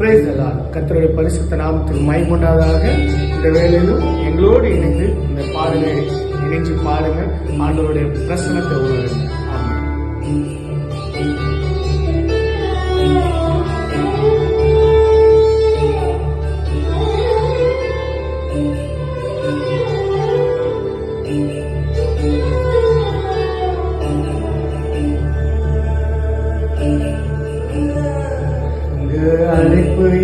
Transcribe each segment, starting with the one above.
Price எல்லாம் கத்தருடைய பரிசுத்த நாமத்தில் மைமுண்டாதாக இந்த வேலையிலும் எங்களோடு இணைந்து இந்த பாடலை இணைஞ்சு பாருங்க ஆண்டவருடைய பிரசனத்தை உருவாங்க thank you.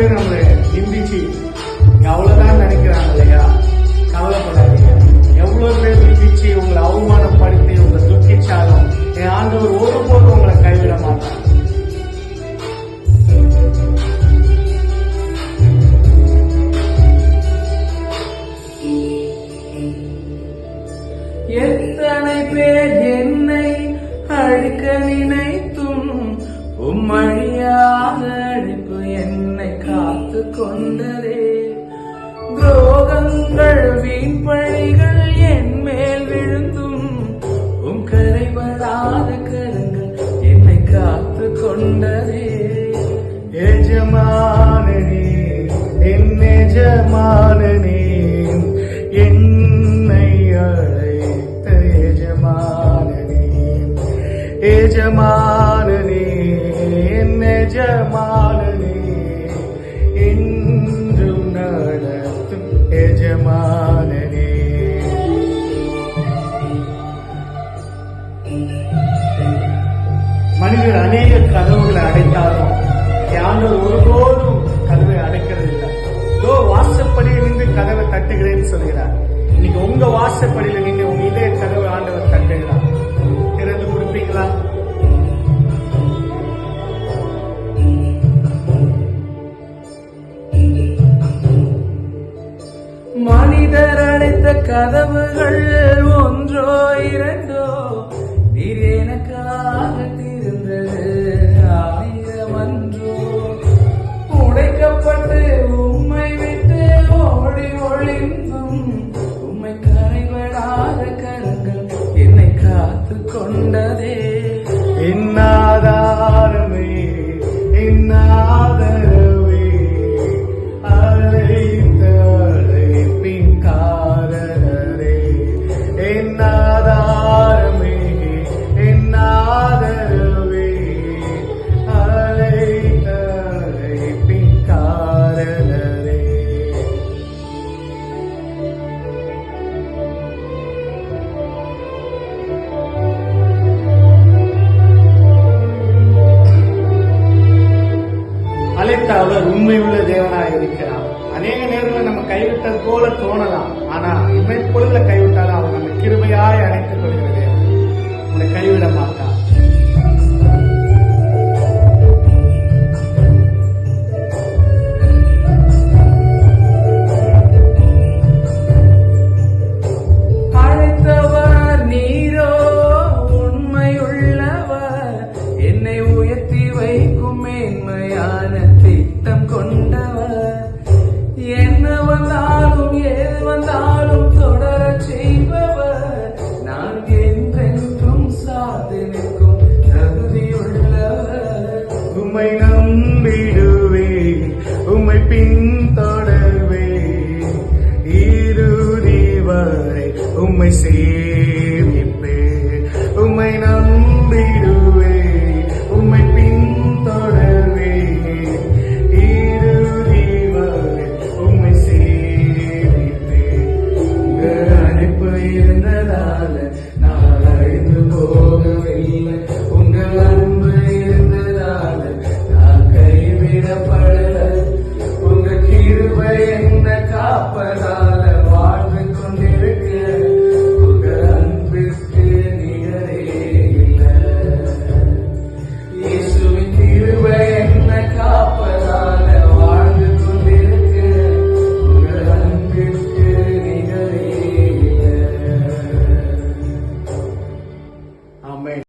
பேர் நம்மளை நிந்திச்சு நீ எஜமானனே என்னை அழைத்த எஜமானனே எஜமானனே என் எஜமானனே என்றும் நடத்தும் எஜமானனே. மனிதர் அநேக தட்டுகிறேன்னு சொல்கிறார். இன்னைக்கு உங்க வாசப்படியில நீங்க உங்க இதய கதவு ஆண்டவர் தட்டுகிறார் திறந்து கொடுப்பீங்களா? மனிதர் அடைத்த கதவுகள் அவர் அவர் உண்மையுள்ள தேவனாக இருக்கிறார். அநேக நேரங்களில் நம்ம கைவிட்டது போல தோணலாம். ஆனா இமைப்பொழுதுல கைவிட்டாலும் அவர் நம்ம கிருமையாய் அழைத்துக் கொள்கிறது uma e